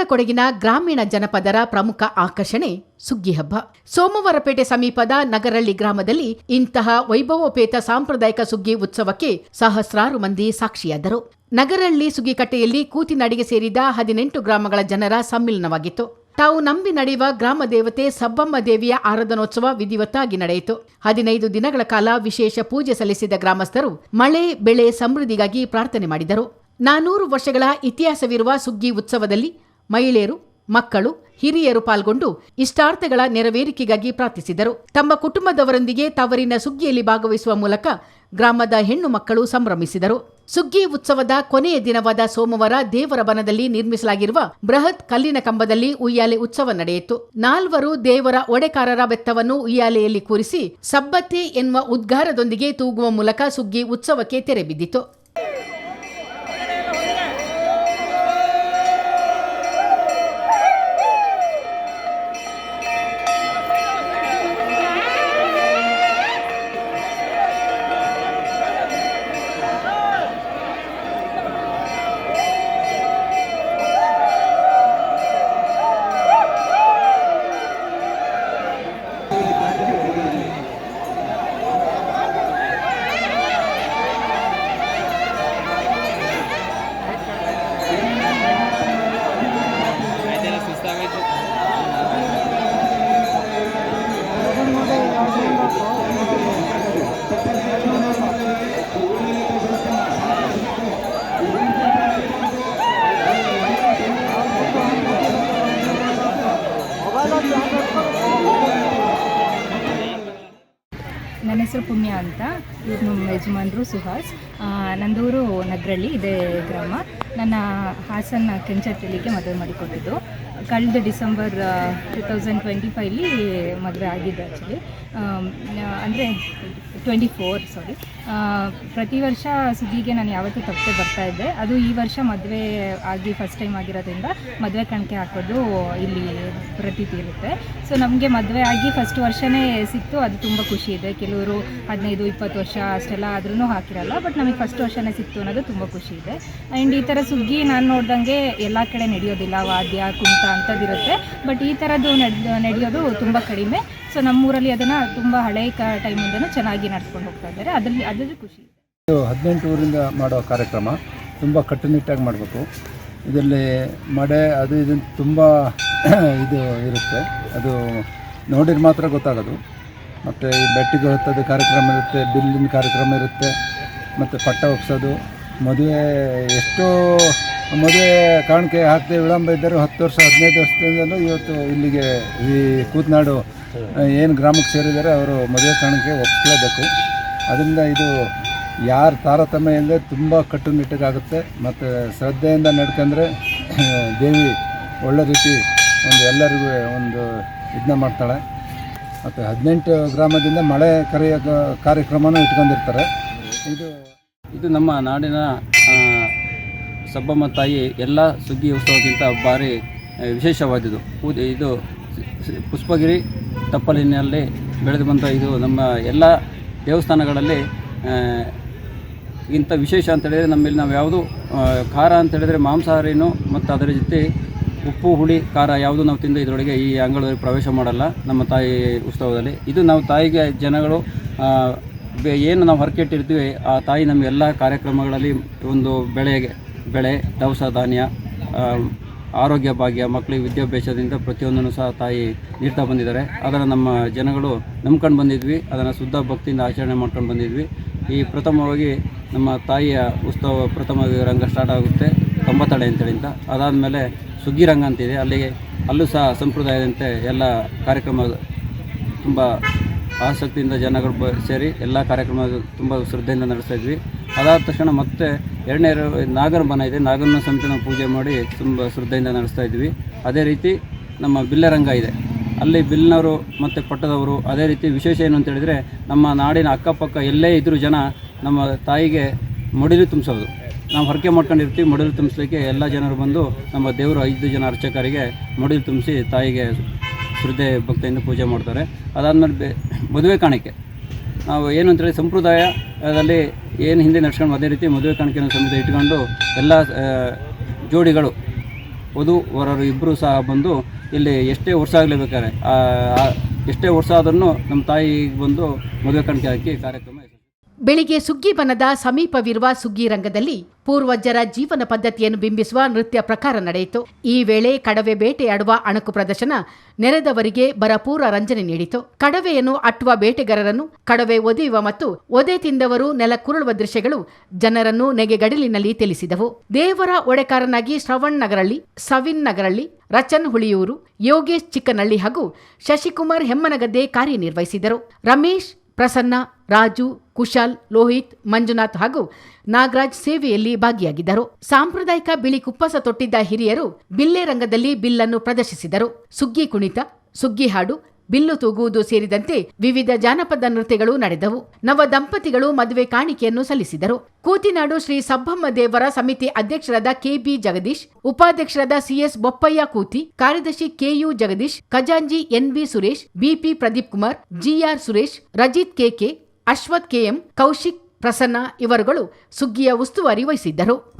ಉತ್ತರ ಕೊಡಗಿನ ಗ್ರಾಮೀಣ ಜನಪದರ ಪ್ರಮುಖ ಆಕರ್ಷಣೆ ಸುಗ್ಗಿ ಹಬ್ಬ. ಸೋಮವಾರಪೇಟೆ ಸಮೀಪದ ನಗರಳ್ಳಿ ಗ್ರಾಮದಲ್ಲಿ ಇಂತಹ ವೈಭವೋಪೇತ ಸಾಂಪ್ರದಾಯಿಕ ಸುಗ್ಗಿ ಉತ್ಸವಕ್ಕೆ ಸಹಸ್ರಾರು ಮಂದಿ ಸಾಕ್ಷಿಯಾದರು. ನಗರಳ್ಳಿ ಸುಗ್ಗಿಕಟ್ಟೆಯಲ್ಲಿ ಕೂತಿನಡಿಗೆ ಸೇರಿದ ಹದಿನೆಂಟು ಗ್ರಾಮಗಳ ಜನರ ಸಮ್ಮಿಲನವಾಗಿತ್ತು. ತಾವು ನಂಬಿ ನಡೆಯುವ ಗ್ರಾಮ ದೇವತೆ ಸಬ್ಬಮ್ಮ ದೇವಿಯ ಆರಾಧನೋತ್ಸವ ವಿಧಿವತ್ತಾಗಿ ನಡೆಯಿತು. ಹದಿನೈದು ದಿನಗಳ ಕಾಲ ವಿಶೇಷ ಪೂಜೆ ಸಲ್ಲಿಸಿದ ಗ್ರಾಮಸ್ಥರು ಮಳೆ, ಬೆಳೆ ಸಮೃದ್ಧಿಗಾಗಿ ಪ್ರಾರ್ಥನೆ ಮಾಡಿದರು. ನಾನೂರು ವರ್ಷಗಳ ಇತಿಹಾಸವಿರುವ ಸುಗ್ಗಿ ಉತ್ಸವದಲ್ಲಿ ಮಹಿಳೆಯರು, ಮಕ್ಕಳು, ಹಿರಿಯರು ಪಾಲ್ಗೊಂಡು ಇಷ್ಟಾರ್ಥಗಳ ನೆರವೇರಿಕೆಗಾಗಿ ಪ್ರಾರ್ಥಿಸಿದರು. ತಮ್ಮ ಕುಟುಂಬದವರೊಂದಿಗೆ ತವರಿನ ಸುಗ್ಗಿಯಲ್ಲಿ ಭಾಗವಹಿಸುವ ಮೂಲಕ ಗ್ರಾಮದ ಹೆಣ್ಣು ಮಕ್ಕಳು ಸಂಭ್ರಮಿಸಿದರು. ಸುಗ್ಗಿ ಉತ್ಸವದ ಕೊನೆಯ ದಿನವಾದ ಸೋಮವಾರ ದೇವರ ಬನದಲ್ಲಿ ನಿರ್ಮಿಸಲಾಗಿರುವ ಬೃಹತ್ ಕಲ್ಲಿನ ಕಂಬದಲ್ಲಿ ಉಯ್ಯಾಲೆ ಉತ್ಸವ ನಡೆಯಿತು. ನಾಲ್ವರು ದೇವರ ಒಡೆಕಾರರ ಬೆತ್ತವನ್ನು ಉಯ್ಯಾಲೆಯಲ್ಲಿ ಕೂರಿಸಿ ಸಬ್ಬತ್ತಿ ಎನ್ನುವ ಉದ್ಗಾರದೊಂದಿಗೆ ತೂಗುವ ಮೂಲಕ ಸುಗ್ಗಿ ಉತ್ಸವಕ್ಕೆ ತೆರೆ ಹೆಸರು ಪುಣ್ಯ ಅಂತ ಇವ್ರು ನಮ್ಮ ಯಜಮಾನರು ಸುಹಾಸ್. ನಂದೂರು ನಗರಳ್ಳಿ, ಇದೇ ಗ್ರಾಮ. ನನ್ನ ಹಾಸನ ಕೆಂಚಟ್ಟಳ್ಳಿಗೆ ಮದುವೆ ಮಾಡಿಕೊಟ್ಟಿದ್ದು. ಕಳೆದ ಡಿಸೆಂಬರ್ ಟು ತೌಸಂಡ್ ಟ್ವೆಂಟಿ ಫೈವ್ಲಿ ಮದುವೆ ಆಗಿದ್ದು ಆ್ಯಕ್ಚುಲಿ ಅಂದರೆ ಟ್ವೆಂಟಿ ಫೋರ್ ಸಾರಿ ಪ್ರತಿ ವರ್ಷ ಸುದ್ದಿಗೆ ನಾನು ಯಾವತ್ತೂ ತಪ್ಪದೆ ಬರ್ತಾ ಇದ್ದೆ. ಅದು ಈ ವರ್ಷ ಮದುವೆ ಆಗಿ ಫಸ್ಟ್ ಟೈಮ್ ಆಗಿರೋದ್ರಿಂದ ಮದುವೆ ಕಣಕ್ಕೆ ಹಾಕೋದು ಇಲ್ಲಿ ಪ್ರತೀತಿ ಇರುತ್ತೆ. ಸೊ ನಮಗೆ ಮದುವೆ ಆಗಿ ಫಸ್ಟ್ ವರ್ಷನೇ ಸಿಕ್ತು. ಅದು ತುಂಬ ಖುಷಿ ಇದೆ. ಕೆಲವರು ಹದಿನೈದು, ಇಪ್ಪತ್ತು ವರ್ಷ ಅಷ್ಟೆಲ್ಲ ಆದ್ರೂ ಹಾಕಿರಲ್ಲ ಬಟ್ ನಮಗೆ ಫಸ್ಟ್ ವರ್ಷನೇ ಸಿಕ್ತು ಅನ್ನೋದು ತುಂಬ ಖುಷಿ ಇದೆ. ಆ್ಯಂಡ್ ಈ ಥರ ಸುಗ್ಗಿ ನಾನು ನೋಡ್ದಂಗೆ ಎಲ್ಲ ಕಡೆ ನಡೆಯೋದಿಲ್ಲ, ವಾದ್ಯ ಕುಂತ ಅಂಥದ್ದಿರುತ್ತೆ ಬಟ್ ಈ ಥರದ್ದು ನಡ್, ನಡೆಯೋದು ತುಂಬ ಕಡಿಮೆ. ಸೊ ನಮ್ಮೂರಲ್ಲಿ ಅದನ್ನು ತುಂಬ ಹಳೆ ಕ, ಟೈಮಿಂದನೂ ಚೆನ್ನಾಗಿ ನಡ್ಸ್ಕೊಂಡು ಹೋಗ್ತಾ ಇದ್ದಾರೆ. ಅದರಲ್ಲಿ ಅದರಲ್ಲಿ ಖುಷಿ. ಇದೆ ಹದಿನೆಂಟು ಊರಿಂದ ಮಾಡೋ ಕಾರ್ಯಕ್ರಮ. ತುಂಬ ಕಟ್ಟುನಿಟ್ಟಾಗಿ ಮಾಡಬೇಕು. ಇದರಲ್ಲಿ ಮಡೆ, ಅದು ಇದು ತುಂಬ ಇದು ಇರುತ್ತೆ. ಅದು ನೋಡಿದ್ರೆ ಮಾತ್ರ ಗೊತ್ತಾಗೋದು. ಮತ್ತು ಈ ಬೆಟ್ಟಿಗೆ ಹೊತ್ತೋದು ಕಾರ್ಯಕ್ರಮ ಇರುತ್ತೆ, ಬಿಲ್ಲಿನ ಕಾರ್ಯಕ್ರಮ ಇರುತ್ತೆ, ಮತ್ತು ಪಟ್ಟ ಒಪ್ಸೋದು. ಮದುವೆ ಎಷ್ಟೋ, ಮದುವೆ ಕಾಣಿಕೆ ಹಾಕದೆ ವಿಳಂಬ ಇದ್ದರೂ ಹತ್ತು ವರ್ಷ, ಹದಿನೈದು ವರ್ಷದಿಂದಲೂ ಇವತ್ತು ಇಲ್ಲಿಗೆ ಈ ಕೂತ್ನಾಡು ಏನು ಗ್ರಾಮಕ್ಕೆ ಸೇರಿದ್ದಾರೆ ಅವರು ಮದುವೆ ಕಾಣಿಕೆ ಒಪ್ಪಿಸ್ಲೇಬೇಕು ಅದರಿಂದ ಇದು ಯಾರು ತಾರತಮ್ಯ ಇಲ್ಲದೆ ತುಂಬ ಕಟ್ಟುನಿಟ್ಟಾಗುತ್ತೆ. ಮತ್ತು ಶ್ರದ್ಧೆಯಿಂದ ನಡ್ಕೊಂಡ್ರೆ ದೇವಿ ಒಳ್ಳೆ ರೀತಿ ಒಂದು ಎಲ್ಲರಿಗೂ ಒಂದು ಇದನ್ನ ಮಾಡ್ತಾಳೆ. ಮತ್ತು ಹದಿನೆಂಟು ಗ್ರಾಮದಿಂದ ಮಳೆ ಕರೆಯ ಕಾರ್ಯಕ್ರಮನ ಇಟ್ಕೊಂಡಿರ್ತಾರೆ. ಇದು ಇದು ನಮ್ಮ ನಾಡಿನ ಸಬ್ಬಮ್ಮ ತಾಯಿ ಎಲ್ಲ ಸುಗ್ಗಿ ಉತ್ಸವಕ್ಕಿಂತ ಭಾರಿ ವಿಶೇಷವಾದದ್ದು. ಇದು ಪುಷ್ಪಗಿರಿ ತಪ್ಪಲಿನಲ್ಲಿ ಬೆಳೆದು ಬಂದ ಇದು ನಮ್ಮ ಎಲ್ಲ ದೇವಸ್ಥಾನಗಳಲ್ಲಿ ಇಂಥ ವಿಶೇಷ ಅಂತ ಹೇಳಿದರೆ ನಮ್ಮಲ್ಲಿ ನಾವು ಯಾವುದು ಖಾರ ಅಂತ ಹೇಳಿದರೆ ಮಾಂಸಾಹಾರಿನೂ ಮತ್ತು ಅದರ ಜೊತೆ ಉಪ್ಪು, ಹುಳಿ, ಖಾರ ಯಾವುದು ನಾವು ತಿಂದು ಇದರೊಳಗೆ ಈ ಅಂಗಳದಲ್ಲಿ ಪ್ರವೇಶ ಮಾಡಲ್ಲ ನಮ್ಮ ತಾಯಿ ಉತ್ಸವದಲ್ಲಿ. ಇದು ನಾವು ತಾಯಿಗೆ ಜನಗಳು ಏನು ನಾವು ಹೊರಕೆಟ್ಟಿರ್ತೀವಿ, ಆ ತಾಯಿ ನಮ್ಮ ಎಲ್ಲ ಕಾರ್ಯಕ್ರಮಗಳಲ್ಲಿ ಒಂದು ಬೆಳೆಗೆ, ಬೆಳೆ, ದವಸ ಧಾನ್ಯ ಆರೋಗ್ಯ ಭಾಗ್ಯ, ಮಕ್ಕಳಿಗೆ ವಿದ್ಯಾಭ್ಯಾಸದಿಂದ ಪ್ರತಿಯೊಂದನ್ನು ಸಹ ತಾಯಿ ನೀಡ್ತಾ ಬಂದಿದ್ದಾರೆ. ಅದನ್ನು ನಮ್ಮ ಜನಗಳು ನಂಬ್ಕೊಂಡು ಬಂದಿದ್ವಿ, ಅದನ್ನು ಶುದ್ಧ ಭಕ್ತಿಯಿಂದ ಆಚರಣೆ ಮಾಡ್ಕೊಂಡು ಬಂದಿದ್ವಿ. ಈ ಪ್ರಥಮವಾಗಿ ನಮ್ಮ ತಾಯಿಯ ಉತ್ಸವ ಪ್ರಥಮ ರಂಗ ಸ್ಟಾರ್ಟ್ ಆಗುತ್ತೆ. ಕಂಬತಡೆ ಅಂತೇಳಿ ಅಂತ ಅದಾದಮೇಲೆ ಸುಗ್ಗಿ ರಂಗ ಅಂತಿದೆ. ಅಲ್ಲಿಗೆ ಅಲ್ಲೂ ಸಹ ಸಂಪ್ರದಾಯದಂತೆ ಎಲ್ಲ ಕಾರ್ಯಕ್ರಮ ತುಂಬ ಆಸಕ್ತಿಯಿಂದ ಜನಗಳು ಬ ಸೇರಿ ಎಲ್ಲ ಕಾರ್ಯಕ್ರಮ ತುಂಬ ಶ್ರದ್ಧೆಯಿಂದ ನಡೆಸ್ತಾ ಇದ್ವಿ. ಅದಾದ ತಕ್ಷಣ ಮತ್ತೆ ಎರಡನೇ ರ- ನಾಗರ ಬನ ಇದೆ. ನಾಗರನ ಸಮಿತಿ ನಾವು ಪೂಜೆ ಮಾಡಿ ತುಂಬ ಶ್ರದ್ಧೆಯಿಂದ ನಡೆಸ್ತಾ ಇದ್ವಿ. ಅದೇ ರೀತಿ ನಮ್ಮ ಬಿಲ್ಲರಂಗ ಇದೆ. ಅಲ್ಲಿ ಬಿಲ್ನವರು ಮತ್ತು ಪಟ್ಟದವರು ಅದೇ ರೀತಿ ವಿಶೇಷ ಏನು ಅಂತ ಹೇಳಿದರೆ ನಮ್ಮ ನಾಡಿನ ಅಕ್ಕಪಕ್ಕ ಎಲ್ಲೇ ಇದ್ದರೂ ಜನ ನಮ್ಮ ತಾಯಿಗೆ ಮುಡಿಲು ತುಂಬಿಸೋದು. ನಾವು ಹರಕೆ ಮಾಡ್ಕೊಂಡಿರ್ತೀವಿ ಮಡಿಲು ತುಂಬಿಸ್ಲಿಕ್ಕೆ ಎಲ್ಲ ಜನರು ಬಂದು ನಮ್ಮ ದೇವರು ಐದು ಜನ ಅರ್ಚಕರಿಗೆ ಮಡಿಲು ತುಂಬಿಸಿ ತಾಯಿಗೆ ಶ್ರದ್ಧೆ ಭಕ್ತಿಯಿಂದ ಪೂಜೆ ಮಾಡ್ತಾರೆ ಅದಾದಮೇಲೆ ಬೆ ಮದುವೆ ಕಾಣಿಕೆ ನಾವು ಏನು ಅಂತೇಳಿ ಸಂಪ್ರದಾಯದಲ್ಲಿ ಏನು ಹಿಂದೆ ನಡ್ಸ್ಕೊಂಡು ಅದೇ ರೀತಿ ಮದುವೆ ಕಾಣಿಕೆಯನ್ನು ಸಮೇತ ಇಟ್ಕೊಂಡು ಎಲ್ಲ ಜೋಡಿಗಳು ವಧು ವರರು ಇಬ್ಬರು ಸಹ ಬಂದು ಇಲ್ಲಿ ಎಷ್ಟೇ ವರ್ಷ ಆಗಲೇಬೇಕಾರೆ ಆ, ಆ, ಎಷ್ಟೇ ವರ್ಷ ಆದ್ರೂ ನಮ್ಮ ತಾಯಿಗೆ ಬಂದು ಮದುವೆ ಕಾಣಿಕೆ ಹಾಕಿ ಕಾರ್ಯಕ್ರಮ. ಬೆಳಿಗ್ಗೆ ಸುಗ್ಗಿ ಬನದ ಸಮೀಪವಿರುವ ಸುಗ್ಗಿ ರಂಗದಲ್ಲಿ ಪೂರ್ವಜರ ಜೀವನ ಪದ್ಧತಿಯನ್ನು ಬಿಂಬಿಸುವ ನೃತ್ಯ ಪ್ರಕಾರ ನಡೆಯಿತು. ಈ ವೇಳೆ ಕಡವೆ ಬೇಟೆಯಾಡುವ ಅಣಕು ಪ್ರದರ್ಶನ ನೆರೆದವರಿಗೆ ಬರಪೂರ ರಂಜನೆ ನೀಡಿತು. ಕಡವೆಯನ್ನು ಅಟ್ಟುವ ಬೇಟೆಗಾರರನ್ನು ಕಡವೆ ಒದೆಯುವ ಮತ್ತು ಒದೆ ತಿಂದವರು ನೆಲ ಕುರುಳುವ ದೃಶ್ಯಗಳು ಜನರನ್ನು ನೆಗೆಗಡಲಿನಲ್ಲಿ ತಿಳಿಸಿದವು. ದೇವರ ಒಡೆಕಾರನಾಗಿ ಶ್ರವಣ್ ನಗರಳ್ಳಿ, ಸವಿನ್ ನಗರಳ್ಳಿ, ರಚನ್ ಹುಳಿಯೂರು, ಯೋಗೇಶ್ ಚಿಕ್ಕನಳ್ಳಿ ಹಾಗೂ ಶಶಿಕುಮಾರ್ ಹೆಮ್ಮನಗದ್ದೆ ಕಾರ್ಯನಿರ್ವಹಿಸಿದರು. ರಮೇಶ್ ಪ್ರಸನ್ನ, ರಾಜು, ಕುಶಾಲ್, ಲೋಹಿತ್, ಮಂಜುನಾಥ್ ಹಾಗೂ ನಾಗರಾಜ್ ಸೇವೆಯಲ್ಲಿ ಭಾಗಿಯಾಗಿದ್ದರು. ಸಾಂಪ್ರದಾಯಿಕ ಬಿಳಿ ಕುಪ್ಪಸ ತೊಟ್ಟಿದ್ದ ಹಿರಿಯರು ಬಿಲ್ಲೆ ರಂಗದಲ್ಲಿ ಬಿಲ್ಲನ್ನು ಪ್ರದರ್ಶಿಸಿದರು. ಸುಗ್ಗಿ ಕುಣಿತ, ಸುಗ್ಗಿ ಹಾಡು ಬಿಲ್ಲು ತೂಗುವುದು ಸೇರಿದಂತೆ ವಿವಿಧ ಜಾನಪದ ನೃತ್ಯಗಳು ನಡೆದವು. ನವ ದಂಪತಿಗಳು ಮದುವೆ ಕಾಣಿಕೆಯನ್ನು ಸಲ್ಲಿಸಿದರು. ಕೂತಿನಾಡು ಶ್ರೀ ಸಬ್ಬಮ್ಮ ದೇವರ ಸಮಿತಿ ಅಧ್ಯಕ್ಷರಾದ ಕೆಬಿ ಜಗದೀಶ್, ಉಪಾಧ್ಯಕ್ಷರಾದ ಸಿಎಸ್ ಬೊಪ್ಪಯ್ಯ ಕೂತಿ, ಕಾರ್ಯದರ್ಶಿ KU Jagadish, ಖಜಾಂಜಿ NV Suresh, BP Pradeep Kumar, GR Suresh, Rajith KK Ashwath KM Kaushik Prasanna ಇವರುಗಳು ಸುಗ್ಗಿಯ ಉಸ್ತುವಾರಿ ವಹಿಸಿದ್ದರು.